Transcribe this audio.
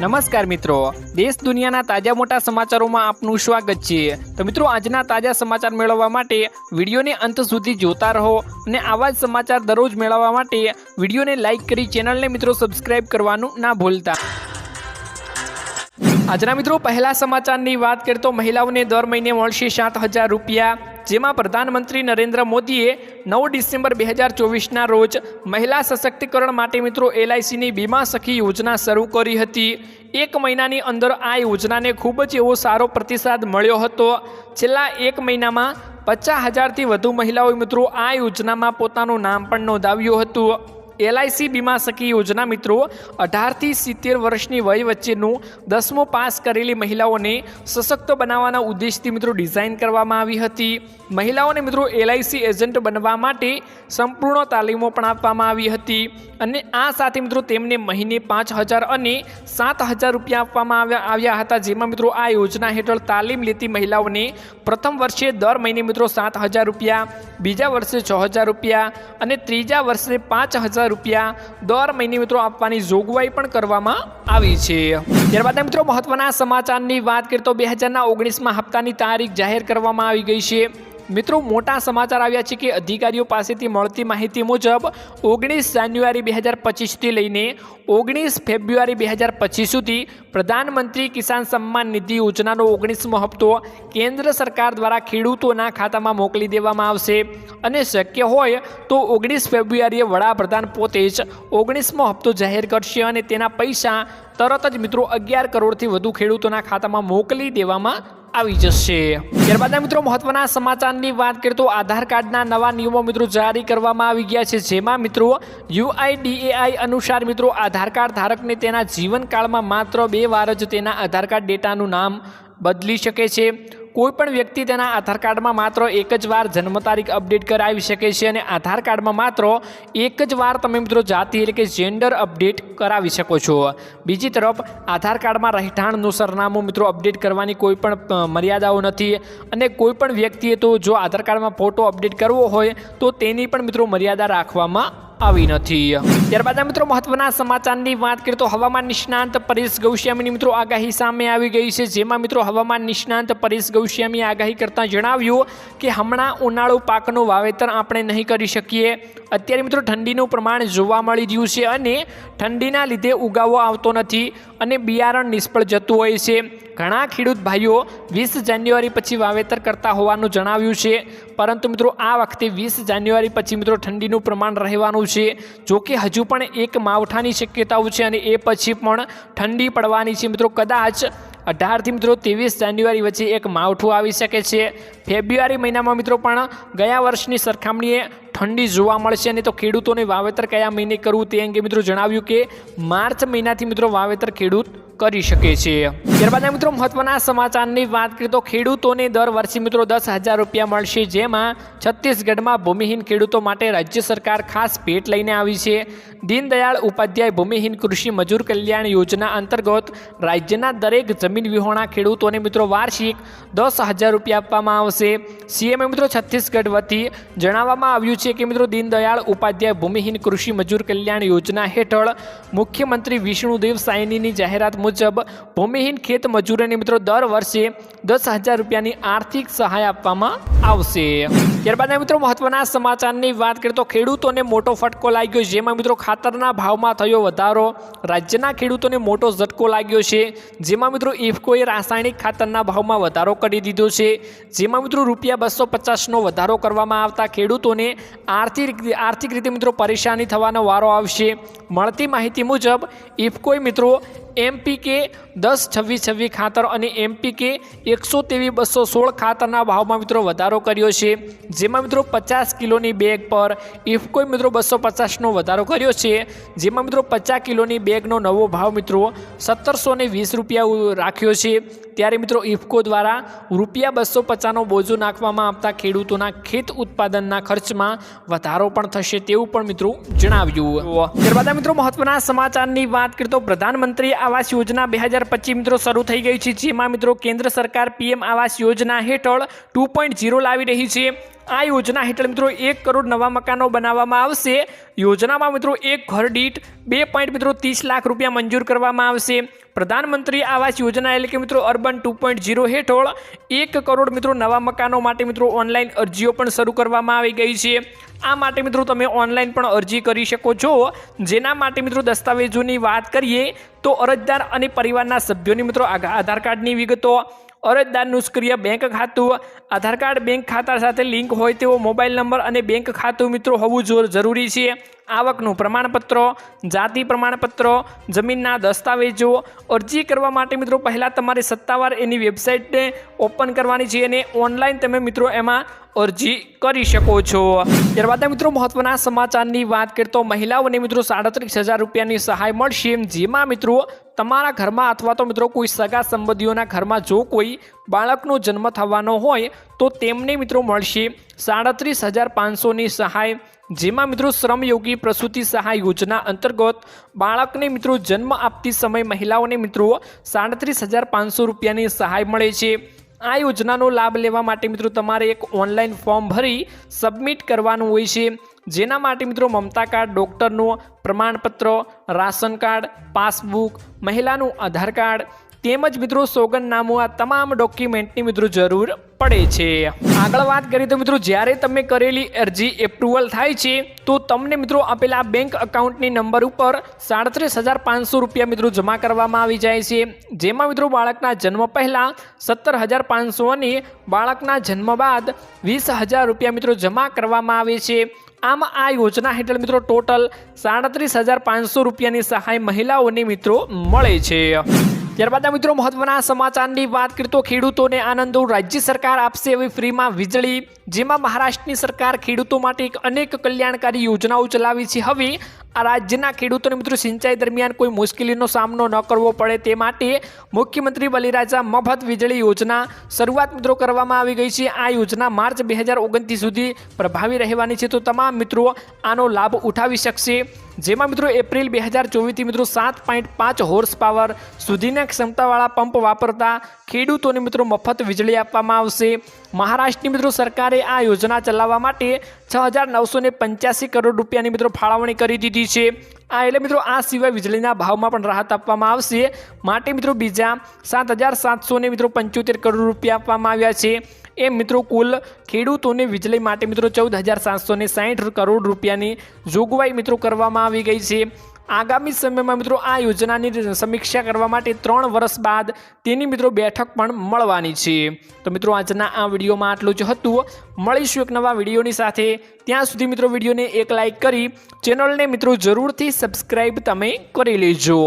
નમસ્કાર મિત્રો. દેશ દુનિયાના તાજા મોટા સમાચારોમાં આપનું સ્વાગત છે. તો મિત્રો, આજના તાજા સમાચાર મેળવવા માટે વિડીયોને અંત સુધી જોતા રહો અને આવા જ સમાચાર દરરોજ મેળવવા માટે વિડીયોને લાઇક કરી ચેનલને મિત્રો સબસ્ક્રાઇબ કરવાનું ના ભૂલતા. આજના મિત્રો, પહેલા સમાચારની વાત કરીએ તો મહિલાઓને દર મહિને મળશે સાત હજાર રૂપિયા. જેમાં પ્રધાનમંત્રી નરેન્દ્ર મોદીએ નવ ડિસેમ્બર બે હજાર ચોવીસના રોજ મહિલા સશક્તિકરણ માટે મિત્રો એલઆઈસીની બીમા સખી યોજના શરૂ કરી હતી. એક મહિનાની અંદર આ યોજનાને ખૂબ જ એવો સારો પ્રતિસાદ મળ્યો હતો. છેલ્લા એક મહિનામાં પચાસ હજારથી વધુ મહિલાઓ મિત્રો આ યોજનામાં પોતાનું નામ પણ નોંધાવ્યું હતું. એલઆઈસી બીમા સખી યોજના મિત્રો, અઢારથી સિત્તેર વર્ષની વય વચ્ચેનું દસમો પાસ કરેલી મહિલાઓને સશક્ત બનાવવાના ઉદ્દેશથી મિત્રો ડિઝાઇન કરવામાં આવી હતી. મહિલાઓને મિત્રો એલઆઈસી એજન્ટ બનવા માટે સંપૂર્ણ તાલીમો પણ આપવામાં આવી હતી અને આ સાથે મિત્રો તેમને મહિને પાંચ હજાર અને સાત હજાર રૂપિયા આપવામાં આવ્યા હતા. જેમાં મિત્રો આ યોજના હેઠળ તાલીમ લેતી મહિલાઓને પ્રથમ વર્ષે દર મહિને મિત્રો સાત હજાર રૂપિયા, બીજા વર્ષે છ હજાર રૂપિયા અને ત્રીજા વર્ષે પાંચ હજાર રૂપિયા દર મહિને મિત્રો આપવાની જોગવાઈ પણ કરવામાં આવી છે. ત્યારબાદ મિત્રો મહત્વના સમાચારની વાત કરીએ તો બે હજારના ઓગણીસમાં હપ્તાની તારીખ જાહેર કરવામાં આવી ગઈ છે. મિત્રો, મોટા સમાચાર આવ્યા છે કે અધિકારીઓ પાસેથી મળતી માહિતી મુજબ ઓગણીસ જાન્યુઆરી બે હજાર પચીસથી લઈને ઓગણીસ ફેબ્રુઆરી બે હજાર પચીસ સુધી પ્રધાનમંત્રી કિસાન સન્માન નિધિ યોજનાનો ઓગણીસમો હપ્તો કેન્દ્ર સરકાર દ્વારા ખેડૂતોના ખાતામાં મોકલી દેવામાં આવશે. અને શક્ય હોય તો ઓગણીસ ફેબ્રુઆરીએ વડાપ્રધાન પોતે જ ઓગણીસમો હપ્તો જાહેર કરશે અને તેના પૈસા તરત જ મિત્રો અગિયાર કરોડથી વધુ ખેડૂતોના ખાતામાં મોકલી દેવામાં આવી જશે. ત્યારબાદના મિત્રો, મહત્વના સમાચારની વાત કરીએ તો આધાર કાર્ડના નવા નિયમો મિત્રો જારી કરવામાં આવી ગયા છે. જેમાં મિત્રો, યુઆઈડીએઆઈ અનુસાર મિત્રો, આધાર કાર્ડ ધારકને તેના જીવનકાળમાં માત્ર બે વાર જ તેના આધાર કાર્ડ ડેટાનું નામ બદલી શકે છે. કોઈ પણ વ્યક્તિ તેના આધાર કાર્ડમાં માત્ર એક જ વાર જન્મ તારીખ અપડેટ કરાવી શકે છે અને આધાર કાર્ડમાં માત્ર એક જ વાર તમે મિત્રો જાતિ એટલે કે જેન્ડર અપડેટ કરાવી શકો છો. બીજી તરફ, આધાર કાર્ડમાં રહેઠાણનું સરનામું મિત્રો અપડેટ કરવાની કોઈ પણ મર્યાદાઓ નથી અને કોઈ પણ વ્યક્તિએ તો જો આધાર કાર્ડમાં ફોટો અપડેટ કરવો હોય તો તેની પણ મિત્રો મર્યાદા રાખવામાં આવી નથી. ત્યારબાદ મિત્રો મહત્વના સમાચારની વાત કરીએ તો હવામાન નિષ્ણાંત પરેશ ગૌશ્યામીની મિત્રો આગાહી સામે આવી ગઈ છે. જેમાં મિત્રો હવામાન નિષ્ણાંત પરેશ ગૌશ્યામી આગાહી કરતાં જણાવ્યું કે હમણાં ઉનાળુ પાકનું વાવેતર આપણે નહીં કરી શકીએ. અત્યારે મિત્રો ઠંડીનું પ્રમાણ જોવા મળી રહ્યું છે અને ઠંડીના લીધે ઉગાવો આવતો નથી અને બિયારણ નિષ્ફળ જતું હોય છે. ઘણા ખેડૂત ભાઈઓ વીસ જાન્યુઆરી પછી વાવેતર કરતા હોવાનું જણાવ્યું છે. પરંતુ મિત્રો, આ વખતે વીસ જાન્યુઆરી પછી મિત્રો ઠંડીનું પ્રમાણ રહેવાનું છે. જોકે હજુ પણ એક માવઠાની શક્યતાઓ છે અને એ પછી પણ ઠંડી પડવાની છે. મિત્રો, કદાચ અઢારથી મિત્રો ત્રેવીસ જાન્યુઆરી વચ્ચે એક માવઠું આવી શકે છે. ફેબ્રુઆરી મહિનામાં મિત્રો પણ ગયા વર્ષની સરખામણીએ ઠંડી જોવા મળશે અને તો ખેડૂતોને વાવેતર કયા મહિને કરવું તે અંગે મિત્રો જણાવ્યું કે માર્ચ મહિનાથી મિત્રો વાવેતર ખેડૂત કરી શકે છે. ત્યારબાદ મિત્રો મહત્વના સમાચારની વાત કરીએ તો ખેડૂતોને દર વર્ષે મિત્રો દસ હજાર રૂપિયા મળશે, જેમાં છત્તીસગઢમાં ભૂમિહીન ખેડૂતો માટે રાજ્ય સરકાર ખાસ ભેટ લઈને આવી છે. દીનદયાળ ઉપાધ્યાય ભૂમિહીન કૃષિ મજૂર કલ્યાણ યોજના અંતર્ગત રાજ્યના દરેક જમીન વિહોણા ખેડૂતોને મિત્રો વાર્ષિક દસ હજાર રૂપિયા આપવામાં આવશે. સીએમએ મિત્રો છત્તીસગઢ વતી જણાવવામાં આવ્યું છે કે મિત્રો દીનદયાળ ઉપાધ્યાય ભૂમિહીન કૃષિ મજૂર કલ્યાણ યોજના હેઠળ મુખ્યમંત્રી વિષ્ણુદેવ સાયનીની જાહેરાત મુજબ ભૂમિહીન ખેત મજૂરોને મિત્રો દર વર્ષે દસ હજાર રૂપિયાની આર્થિક સહાય આપવામાં આવશે. ત્યારબાદ મિત્રો મહત્વના સમાચારની વાત કરીએ તો ખેડૂતોને મોટો ફટકો લાગ્યો જેમાં મિત્રો ખાતરના ભાવમાં થયો વધારો. રાજ્યના ખેડૂતોને મોટો ઝટકો લાગ્યો છે. જેમાં મિત્રો ઇફકોએ રાસાયણિક ખાતરના ભાવમાં વધારો કરી દીધો છે. જેમાં મિત્રો રૂપિયા બસો પચાસનો વધારો કરવામાં આવતા ખેડૂતોને આર્થિક આર્થિક રીતે મિત્રો પરેશાની થવાનો વારો આવશે. મળતી માહિતી મુજબ ઇફકોએ મિત્રો એમપીકે દસ છવ્વીસ છવ્વીસ ખાતર અને એમપીકે એકસો તેવી બસો સોળ ખાતરના ભાવમાં મિત્રો વધારો કર્યો છે. જેમાં મિત્રો પચાસ કિલોની બેગ પર ઇફકોએ મિત્રો બસો પચાસનો વધારો કર્યો છે. જેમાં મિત્રો પચાસ કિલોની બેગનો નવો ભાવ મિત્રો સત્તરસો વીસ રૂપિયા રાખ્યો છે. ત્યારે મિત્રો ઇફકો દ્વારા રૂપિયા બસો પચાસનો બોજો નાખવામાં આવતા ખેડૂતોના ખેત ઉત્પાદનના ખર્ચમાં વધારો પણ થશે તેવું પણ મિત્રો જણાવ્યું. ત્યારબાદ મિત્રો મહત્વના સમાચારની વાત કરીએ તો પ્રધાનમંત્રી આવાસ યોજના બે હજાર પચીસ મિત્રો શરૂ થઈ ગઈ છે, જેમાં મિત્રો કેન્દ્ર સરકાર પીએમ આવાસ યોજના હેઠળ ટુ પોઈન્ટ ઝીરો લાવી રહી છે. આ યોજના હેઠળ મિત્રો એક કરોડ નવા મકાનો બનાવવામાં આવશે. યોજનામાં મિત્રો એક ઘર દીઠ બે પોઈન્ટ મિત્રો ત્રીસ લાખ રૂપિયા મંજૂર કરવામાં આવશે. પ્રધાનમંત્રી આવાસ યોજના એટલે કે મિત્રો અર્બન ટુ પોઈન્ટ જીરો હેઠળ એક કરોડ મિત્રો નવા મકાનો માટે મિત્રો ઓનલાઈન અરજીઓ પણ શરૂ કરવામાં આવી ગઈ છે. આ માટે મિત્રો તમે ઓનલાઈન પણ અરજી કરી શકો છો. જેના માટે મિત્રો દસ્તાવેજોની વાત કરીએ તો અરજદાર અને પરિવારના સભ્યોની મિત્રો આધાર કાર્ડની વિગતો અરજદારનું સક્રિય બેંક ખાતું, આધાર કાર્ડ બેંક ખાતા સાથે લિંક હોય તેવો મોબાઈલ નંબર અને બેંક ખાતું મિત્રો હોવું જરૂરી છે. આવકનું પ્રમાણપત્ર, જાતિ પ્રમાણપત્રો, જમીનના દસ્તાવેજો અરજી કરવા માટે મિત્રો પહેલાં તમારે સત્તાવાર એની વેબસાઇટને ઓપન કરવાની છે અને ઓનલાઈન તમે મિત્રો એમાં અરજી કરી શકો છો. ત્યારબાદ મિત્રો મહત્વના સમાચારની વાત કરીએ તો મહિલાઓને મિત્રો સાડત્રીસ હજાર રૂપિયાની સહાય મળશે જેમાં મિત્રો તમારા ઘરમાં અથવા તો મિત્રો કોઈ સગા સંબંધીઓના ઘરમાં જો કોઈ બાળકનો જન્મ થવાનો હોય તો તેમને મિત્રો મળશે સાડત્રીસ હજાર પાંચસોની સહાય જેમાં મિત્રો શ્રમયોગી પ્રસૂતિ સહાય યોજના અંતર્ગત બાળકને મિત્રો જન્મ આપતી સમય મહિલાઓને મિત્રો સાડત્રીસ હજાર પાંચસો રૂપિયાની સહાય મળે છે. આ યોજનાનો લાભ લેવા માટે મિત્રો તમારે એક ઓનલાઈન ફોર્મ ભરી સબમિટ કરવાનું હોય છે. જેના માટે મિત્રો મમતા કાર્ડ, ડૉક્ટરનું પ્રમાણપત્ર, રાશન કાર્ડ, પાસબુક, મહિલાનું આધાર કાર્ડ તેમજ મિત્રો સોગંદનામું આ તમામ ડોક્યુમેન્ટની મિત્રો જરૂર પડે છે. આગળ વાત કરીએ તો મિત્રો જ્યારે તમે કરેલી અરજી એપ્રુવલ થાય છે, તો તમને મિત્રો આપેલા બેંક અકાઉન્ટની નંબર ઉપર સાડત્રીસ હજાર પાંચસો રૂપિયા મિત્રો જમા કરવામાં આવી જાય છે. જેમાં મિત્રો બાળકના જન્મ પહેલાં સત્તર હજાર પાંચસો અને બાળકના જન્મ બાદ વીસ હજાર રૂપિયા મિત્રો જમા કરવામાં આવે છે. આમ આ યોજના હેઠળ મિત્રો ટોટલ સાડત્રીસ હજાર પાંચસો રૂપિયાની સહાય મહિલાઓને મિત્રો મળે છે. ત્યારબાદ મિત્રો મહત્વના સમાચારની વાત કરીએ તો ખેડૂતોને આનંદો રાજ્ય સરકાર આપશે હવે ફ્રીમાં વીજળી. જેમાં મહારાષ્ટ્રની સરકાર ખેડૂતો માટે અનેક કલ્યાણકારી યોજનાઓ ચલાવી છે. હવે આ રાજ્યના ખેડૂતોને મિત્રો સિંચાઈ દરમિયાન કોઈ મુશ્કેલીનો સામનો ન કરવો પડે તે માટે મુખ્યમંત્રી બલિરાજા મફત વીજળી યોજના શરૂઆત મિત્રો કરવામાં આવી ગઈ છે. આ યોજના માર્ચ બે હજાર ઓગણત્રીસ સુધી પ્રભાવી રહેવાની છે. તો તમામ મિત્રો આનો લાભ ઉઠાવી શકશે. જેમાં મિત્રો એપ્રિલ બે હજાર ચોવીસથી મિત્રો સાત પોઈન્ટ પાંચ હોર્સ પાવર સુધીના ક્ષમતાવાળા પંપ વાપરતા ખેડૂતોને મિત્રો મફત વીજળી આપવામાં આવશે. મહારાષ્ટ્રની મિત્રો સરકારે આ યોજના ચલાવવા માટે છ હજાર નવસો ને કરોડ રૂપિયાની મિત્રો ફાળવણી કરી દીધી છે. આ એટલે મિત્રો આ સિવાય વીજળીના ભાવમાં પણ રાહત આપવામાં આવશે. માટે મિત્રો બીજા સાત હજાર સાતસો મિત્રો પંચોતેર કરોડ રૂપિયા આપવામાં આવ્યા છે. એ મિત્રો કુલ ખેડૂતોને વીજળી માટે મિત્રો ચૌદ હજાર સાતસો ને કરોડ રૂપિયાની જોગવાઈ મિત્રો કરવામાં આવી ગઈ છે. આગામી સમયમાં મિત્રો આ યોજનાની સમીક્ષા કરવા માટે ત્રણ વર્ષ બાદ તેની મિત્રો બેઠક પણ મળવાની છે. તો મિત્રો આજના આ વિડીયોમાં આટલું જ હતું. મળીશું એક નવા વિડીયોની સાથે. ત્યાં સુધી મિત્રો વિડીયોને એક લાઇક કરી ચેનલને મિત્રો જરૂરથી સબસ્ક્રાઈબ તમે કરી લેજો.